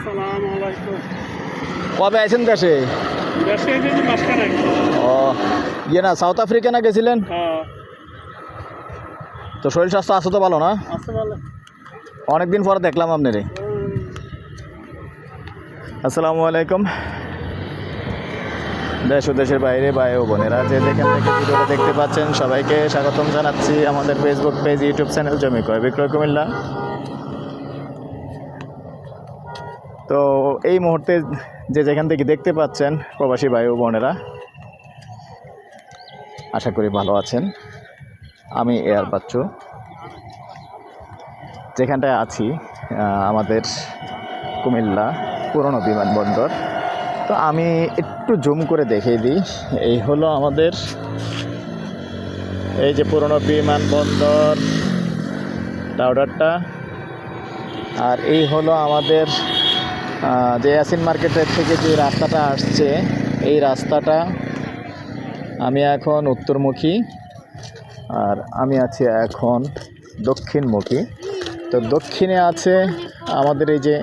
আসসালামু আলাইকুম। কবে আইছেন দেশে? দেশে এই যে মাসখানে ও ইয়ে না সাউথ আফ্রিকা না গেছিলেন? হ্যাঁ। তো শরীর স্বাস্থ্য আছে তো ভালো না? অনেকদিন পরে দেখলাম আপনারে। আসসালামু আলাইকুম। দেশ ও দেশের বাইরে ভাই ও বোনেরা যে যেখান থেকে ভিডিওটা দেখতে পাচ্ছেন সবাইকে স্বাগতম জানাচ্ছি আমাদের ফেসবুক পেজ ইউটিউব চ্যানেল জমি ক্রয় বিক্রয় কুমিল্লা। তো এই মুহূর্তে যে যেখান থেকে দেখতে পাচ্ছেন প্রবাসী ও বোনেরা, আশা করি ভালো আছেন। আমি এয়ার বাচ্চু। যেখানটায় আছি আমাদের কুমিল্লা পুরনো বিমানবন্দর। তো আমি একটু জুম করে দেখিয়ে দিই, এই হলো আমাদের এই যে পুরনো বিমানবন্দর টাউডারটা আর এই হলো আমাদের যে ইয়াসিন মার্কেটের থেকে যে রাস্তাটা আসছে, এই রাস্তাটা আমি এখন উত্তরমুখী আর আমি আছি এখন দক্ষিণমুখী। তো দক্ষিণে আছে আমাদের এই যে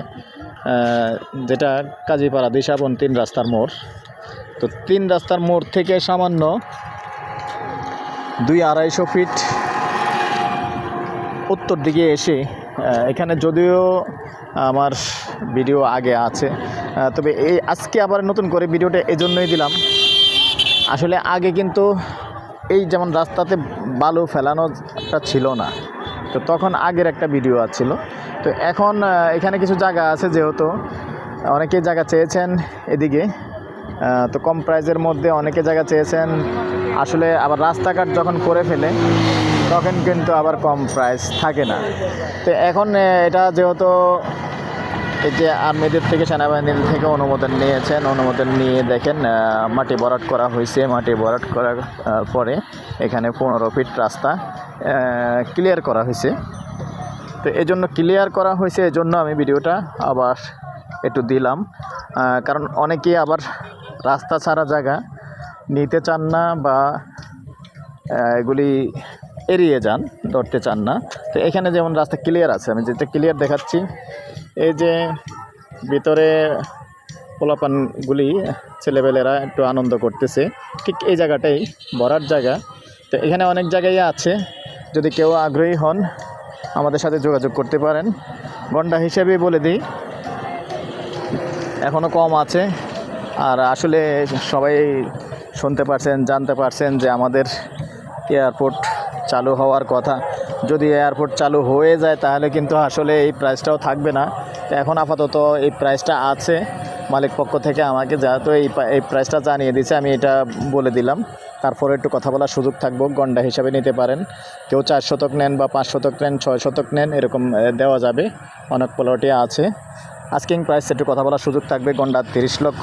যেটা কাজীপাড়া দিশাবন তিন রাস্তার মোড়। তো তিন রাস্তার মোড় থেকে সামান্য দুই আড়াইশো ফিট উত্তর দিকে এসে এখানে যদিও আমার ভিডিও আগে আছে। তবে এই আজকে আবার নতুন করে ভিডিওটা এজন্যই দিলাম। আসলে আগে কিন্তু এই যেমন রাস্তাতে বালু ফেলানোটা ছিল না, তো তখন আগের একটা ভিডিও আছিল। তো এখন এখানে কিছু জায়গা আছে যেহেতু অনেকে জায়গা চেয়েছেন এদিকে। তো কম প্রাইজের মধ্যে অনেকে জায়গা চেয়েছেন। আসলে আবার রাস্তাঘাট যখন করে ফেলে, তখন কিন্তু আবার কম প্রাইস থাকে না। তো এখন এটা যেহেতু এই যে আর্মিদের থেকে সেনাবাহিনীর থেকে অনুমোদন নিয়েছেন, অনুমোদন নিয়ে দেখেন মাটি ভরাট করা হয়েছে। মাটি ভরাট করার পরে এখানে পনেরো ফিট রাস্তা ক্লিয়ার করা হয়েছে। তো এই জন্য ক্লিয়ার করা হয়েছে, এই জন্য আমি ভিডিওটা আবার একটু দিলাম। কারণ অনেকেই আবার রাস্তা ছাড়া জায়গা নিতে চান না বা এগুলি এড়িয়ে যান, ধরতে চান না। তো এখানে যেমন রাস্তা ক্লিয়ার আছে, আমি যেটা ক্লিয়ার দেখাচ্ছি এই যে ভিতরে পোলাপানগুলি ছেলেবেলেরা একটু আনন্দ করতেছে, ঠিক এই জায়গাটাই ভরার জায়গা। তো এখানে অনেক জায়গায় আছে, যদি কেউ আগ্রহী হন, আমাদের সাথে যোগাযোগ করতে পারেন। গন্ডা হিসেবে বলে দিই এখনও কম আছে, আর আসলে সবাই শুনতে পারছেন, জানতে পারছেন যে আমাদের এয়ারপোর্ট চালু হওয়ার কথা। যদি এয়ারপোর্ট চালু হয়ে যায়, তাহলে কিন্তু আসলে এই প্রাইসটাও থাকবে না। তো এখন আপাতত এই প্রাইসটা আছে। মালিক পক্ষ থেকে আমাকে যেহেতু এই এই প্রাইসটা জানিয়ে দিয়েছে, আমি এটা বলে দিলাম। তারপরে একটু কথা বলার সুযোগ থাকব, গন্ডা হিসাবে নিতে পারেন। কেউ চার শতক নেন বা পাঁচ শতক নেন, ছয় শতক নেন, এরকম দেওয়া যাবে। অনেক প্লটই আছে। আস্কিং প্রাইস একটু কথা বলার সুযোগ থাকবে, গন্ডা তিরিশ লক্ষ।